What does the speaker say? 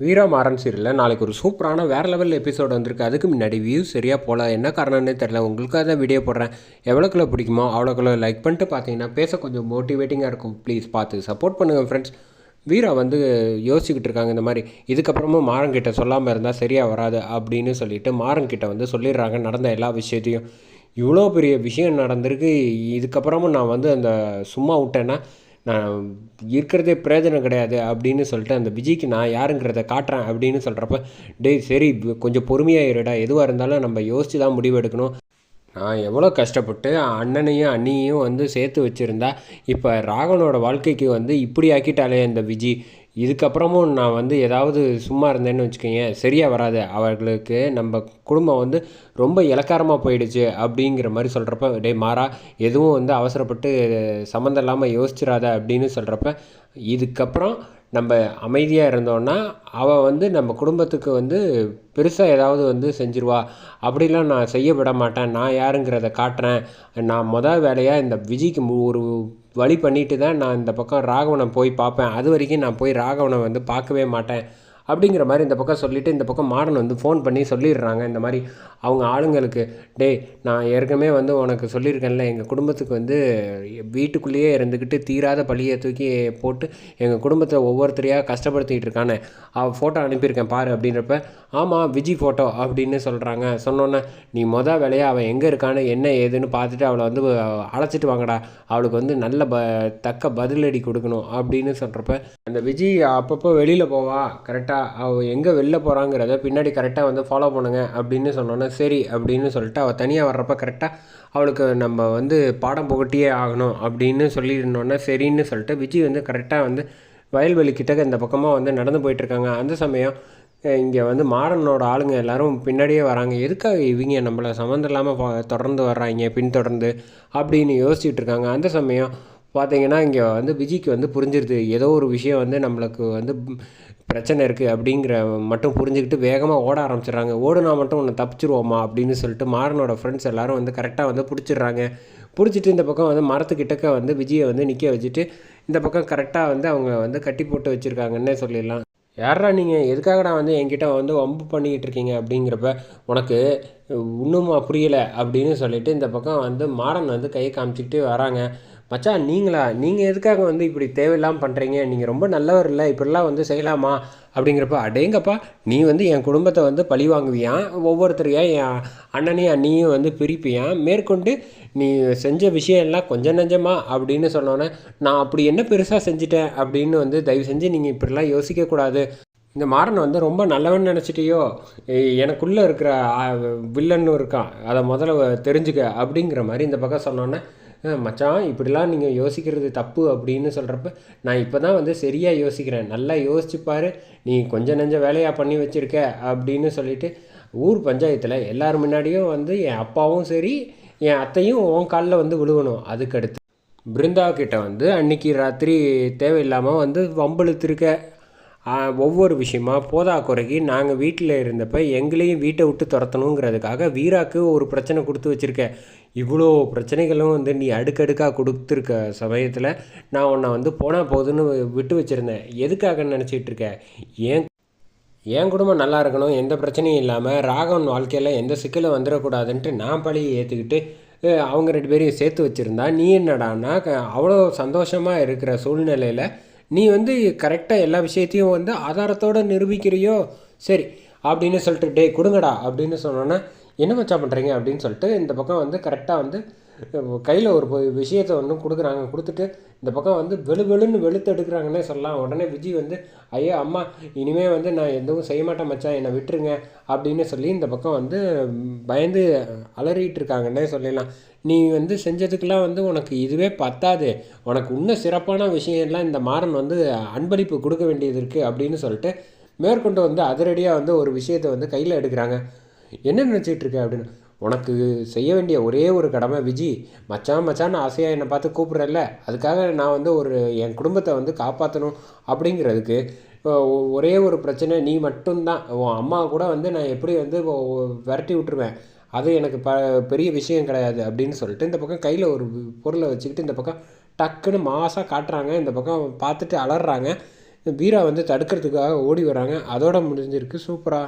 வீரா மாறன் சீரியலில் நாளைக்கு ஒரு சூப்பரான வேறு லெவல் எபிசோடு வந்திருக்கு. அதுக்கு முன்னாடி வியூஸ் சரியாக போகல என்ன காரணம்னே தெரில உங்களுக்காக தான் வீடியோ போடுறேன். எவ்வளோக்குள்ள பிடிக்குமோ அவ்வளோக்குள்ள லைக் பண்ணிட்டு பார்த்தீங்கன்னா பேச கொஞ்சம் மோட்டிவேட்டிங்காக இருக்கும். ப்ளீஸ் பார்த்து சப்போர்ட் பண்ணுங்கள் ஃப்ரெண்ட்ஸ் வீரா வந்து யோசிச்சுக்கிட்டு இருக்காங்க இந்த மாதிரி. இதுக்கப்புறமும் மாறன்கிட்ட சொல்லாமல் இருந்தால் சரியாக வராது அப்படின்னு சொல்லிட்டு மாறங்கிட்ட வந்து சொல்லிடுறாங்க. நடந்த எல்லா விஷயத்தையும். இவ்வளோ பெரிய விஷயம் நடந்திருக்கு. இதுக்கப்புறமும் நான் வந்து அந்த சும்மா விட்டேன்னா நான் இருக்கிறதே பிரயோஜனம் கிடையாது அப்படின்னு சொல்லிட்டு அந்த விஜய்க்கு நான் யாருங்கிறத காட்டுறேன் அப்படின்னு சொல்கிறப்ப டேய் சரி கொஞ்சம் பொறுமையாக இருடா. எதுவாக இருந்தாலும் நம்ம யோசித்து தான் முடிவு எடுக்கணும். நான் எவ்வளோ கஷ்டப்பட்டு அண்ணனையும் அண்ணியையும் வந்து சேர்த்து வச்சுருந்தா இப்போ ராகவனோட வாழ்க்கைக்கு வந்து இப்படி ஆக்கிட்டாலே இந்த விஜி இதுக்கப்புறமும் நான் வந்து ஏதாவது சும்மா இருந்தேன்னு வச்சுக்கோங்க சரியாக வராது. அவர்களுக்கு நம்ம குடும்பம் வந்து ரொம்ப இலக்காரமாக போயிடுச்சு அப்படிங்கிற மாதிரி சொல்கிறப்ப டே மாறா எதுவும் வந்து அவசரப்பட்டு சம்மந்தம் இல்லாமல் யோசிச்சிடாத அப்படின்னு சொல்கிறப்ப இதுக்கப்புறம் நம்ம அமைதியாக இருந்தோன்னா அவள் வந்து நம்ம குடும்பத்துக்கு வந்து பெருசாக ஏதாவது வந்து செஞ்சிருவா. அப்படிலாம் நான் செய்ய விட மாட்டேன். நான் யாருங்கிறத காட்டுறேன். நான் மொதல் வேலையாக இந்த விஜய்க்கு ஒரு வழி பண்ணிட்டு தான் நான் இந்த பக்கம் ராகவனை போய் பார்ப்பேன். அது வரைக்கும் நான் போய் ராகவனை வந்து பார்க்கவே மாட்டேன். அப்படிங்கிற மாதிரி இந்த பக்கம் சொல்லிவிட்டு இந்த பக்கம் மாடன் வந்து ஃபோன் பண்ணி சொல்லிடுறாங்க. இந்த மாதிரி அவங்க ஆளுங்களுக்கு டே நான் ஏற்கனவே வந்து உனக்கு சொல்லியிருக்கேன்ல எங்கள் குடும்பத்துக்கு வந்து வீட்டுக்குள்ளேயே இருந்துக்கிட்டு தீராத பழியை தூக்கி போட்டு எங்கள் குடும்பத்தை ஒவ்வொருத்தரையாக கஷ்டப்படுத்திக்கிட்டு இருக்கானே அவள் ஃபோட்டோ அனுப்பியிருக்கேன் பாரு அப்படின்றப்ப ஆமாம் விஜய் ஃபோட்டோ அப்படின்னு சொல்கிறாங்க சொன்னோன்னே நீ மொதல் வேலையாக அவள் எங்கே இருக்கான்னு என்ன ஏதுன்னு பார்த்துட்டு அவளை வந்து அழைச்சிட்டு வாங்கடா அவளுக்கு வந்து நல்ல ப தக்க பதிலடி கொடுக்கணும் அப்படின்னு சொல்கிறப்ப அந்த விஜய் அப்பப்போ வெளியில் போவா கரெக்டாக அவள் எங்கே வெளில போகிறாங்கிறத பின்னாடி கரெக்டாக வந்து ஃபாலோ பண்ணுங்க அப்படின்னு சொன்னோன்னே சரி அப்படின்னு சொல்லிட்டு அவள் தனியாக வர்றப்ப கரெக்டாக அவளுக்கு நம்ம வந்து பாடம் புகட்டியே ஆகணும் அப்படின்னு சொல்லியிருந்தோன்னே சரின்னு சொல்லிட்டு விஜய் வந்து கரெக்டாக வந்து வயல்வெளி கிட்டக்க இந்த பக்கமாக வந்து நடந்து போயிட்டுருக்காங்க. அந்த சமயம் இங்கே வந்து மாடனோட ஆளுங்க எல்லோரும் பின்னாடியே வராங்க. எதுக்காக இவங்க நம்மளை சம்மந்தம் இல்லாமல் தொடர்ந்து வர்றாங்க பின்தொடர்ந்து அப்படின்னு யோசிச்சுட்டு இருக்காங்க அந்த சமயம் பார்த்தீங்கன்னா இங்கே வந்து விஜய்க்கு வந்து புரிஞ்சிருது. ஏதோ ஒரு விஷயம் வந்து நம்மளுக்கு வந்து பிரச்சனை இருக்குது அப்படிங்கிற மட்டும் புரிஞ்சுக்கிட்டு வேகமாக ஓட ஆரம்பிச்சிடுறாங்க. ஓடுனா மட்டும் ஒன்று தப்பிச்சிருவோமா அப்படின்னு சொல்லிட்டு மாறனோட ஃப்ரெண்ட்ஸ் எல்லோரும் வந்து கரெக்டாக வந்து பிடிச்சிடுறாங்க. பிடிச்சிட்டு இந்த பக்கம் வந்து மரத்துக்கிட்டக்க வந்து விஜயை வந்து நிற்க வச்சுட்டு இந்த பக்கம் கரெக்டாக வந்து அவங்க வந்து கட்டி போட்டு வச்சுருக்காங்கன்னே சொல்லிடலாம். யாரா நீங்கள் எதுக்காகடா வந்து என்கிட்ட வந்து வம்பு பண்ணிக்கிட்டு இருக்கீங்க அப்படிங்கிறப்ப உனக்கு இன்னும் புரியலை அப்படின்னு சொல்லிட்டு இந்த பக்கம் வந்து மாறன் வந்து கையை காமிச்சிக்கிட்டு வராங்க. மச்சான் நீங்களா? நீங்கள் எதுக்காக வந்து இப்படி தேவையில்லாமல் பண்ணுறீங்க நீங்கள் ரொம்ப நல்லவர் இல்லை இப்படிலாம் வந்து செய்யலாமா? அப்படிங்கிறப்ப அடேங்கப்பா நீ வந்து என் குடும்பத்தை வந்து பழி வாங்குவியான் ஒவ்வொருத்தரையா என் அண்ணனையும் அண்ணியும் வந்து பிரிப்பியான் மேற்கொண்டு நீ செஞ்ச விஷயம் எல்லாம் கொஞ்சம் நஞ்சமா? அப்படின்னு சொன்னோன்னே நான் அப்படி என்ன பெருசாக செஞ்சுட்டேன்? அப்படின்னு வந்து தயவு செஞ்சு நீங்கள் இப்படிலாம் யோசிக்கக்கூடாது இந்த மாறன் வந்து ரொம்ப நல்லவன் நினச்சிட்டியோ? எனக்குள்ளே இருக்கிற வில்லன்னு இருக்கான். அதை முதல்ல தெரிஞ்சுக்க அப்படிங்கிற மாதிரி இந்த பக்கம் சொன்னோன்னே மச்சான் இப்படிலாம் நீங்கள் யோசிக்கிறது தப்பு அப்படின்னு சொல்கிறப்ப நான் இப்போ தான் வந்து சரியாக யோசிக்கிறேன். நல்லா யோசிச்சுப்பார் நீ கொஞ்சம் நெஞ்ச வேலையாக பண்ணி வச்சுருக்க அப்படின்னு சொல்லிட்டு ஊர் பஞ்சாயத்தில் எல்லோரும் முன்னாடியும் வந்து என் அப்பாவும் சரி என் அத்தையும் உன் காலில் வந்து விழுகணும் அதுக்கடுத்து பிருந்தா கிட்ட வந்து அன்னைக்கு ராத்திரி தேவையில்லாமல் வந்து வம்பழுத்திருக்க ஒவ்வொரு விஷயமா போதா குறைக்கு நாங்கள் வீட்டில் இருந்தப்போ எங்களையும் வீட்டை விட்டு துரத்தணுங்கிறதுக்காக வீராக்கு ஒரு பிரச்சனை கொடுத்து வச்சுருக்கேன் இவ்வளோ பிரச்சனைகளும் வந்து நீ அடுக்கடுக்காக கொடுத்துருக்க சமயத்தில் நான் உன்னை வந்து போனால் போதுன்னு விட்டு வச்சுருந்தேன். எதுக்காக நினச்சிட்டு இருக்க? ஏன் என் குடும்பம் நல்லா இருக்கணும்? எந்த பிரச்சனையும் இல்லாமல் ராகவன் வாழ்க்கையில் எந்த சிக்கலும் வந்துடக்கூடாதுன்ட்டு நான் பழியை ஏற்றுக்கிட்டு அவங்க ரெண்டு பேரையும் சேர்த்து வச்சுருந்தா நீ என்னடான்னா அவ்வளோ சந்தோஷமாக இருக்கிற சூழ்நிலையில் நீ வந்து கரெக்டாக எல்லா விஷயத்தையும் வந்து ஆதாரத்தோடு நிரூபிக்கிறியோ? சரி அப்படின்னு சொல்லிட்டு டே கொடுங்கடா அப்படின்னு சொன்னோன்னே என்ன மச்சா பண்ணுறீங்க அப்படின்னு சொல்லிட்டு இந்த பக்கம் வந்து கரெக்டாக வந்து கையில் ஒரு விஷயத்தை ஒன்றும் கொடுக்குறாங்க. கொடுத்துட்டு இந்த பக்கம் வந்து வெளு வெளுன்னு வெளுத்து எடுக்கிறாங்கன்னே சொல்லலாம். உடனே விஜய் வந்து ஐயோ அம்மா இனிமேல் வந்து நான் எதுவும் செய்ய மாட்டேன் மச்சான். என்னை விட்டுருங்க. அப்படின்னு சொல்லி இந்த பக்கம் வந்து பயந்து அலறிட்டு இருக்காங்கன்னே சொல்லலாம் நீ வந்து செஞ்சதுக்கெல்லாம் வந்து உனக்கு இதுவே பத்தாது. உனக்கு இன்னும் சிறப்பான விஷயம்லாம் இந்த மாறன் வந்து அன்பளிப்பு கொடுக்க வேண்டியது இருக்குது அப்படின்னு சொல்லிட்டு மேற்கொண்டு வந்து அதிரடியாக வந்து ஒரு விஷயத்தை வந்து கையில் எடுக்கிறாங்க. என்ன நினச்சிட்டு இருக்க? அப்படின்னு. உனக்கு செய்ய வேண்டிய ஒரே ஒரு கடமை விஜி மச்சான் மச்சான் ஆசையாக என்னை பார்த்து கூப்பிட்றல்ல அதுக்காக நான் வந்து ஒரு என் குடும்பத்தை வந்து காப்பாற்றணும் அப்படிங்கிறதுக்கு ஒரே ஒரு பிரச்சனை நீ மட்டும்தான். உன் அம்மா கூட வந்து நான் எப்படி வந்து விரட்டி விட்டுருவேன். அது எனக்கு ப பெரிய விஷயம் கிடையாது அப்படின்னு சொல்லிட்டு இந்த பக்கம் கையில் ஒரு பொருளை வச்சுக்கிட்டு இந்த பக்கம் டக்குன்னு மாசாக காட்டுறாங்க. இந்த பக்கம் பார்த்துட்டு அலறாங்க. வீரா வந்து தடுக்கிறதுக்காக ஓடி வராங்க அதோட முடிஞ்சிருக்கு. சூப்பராக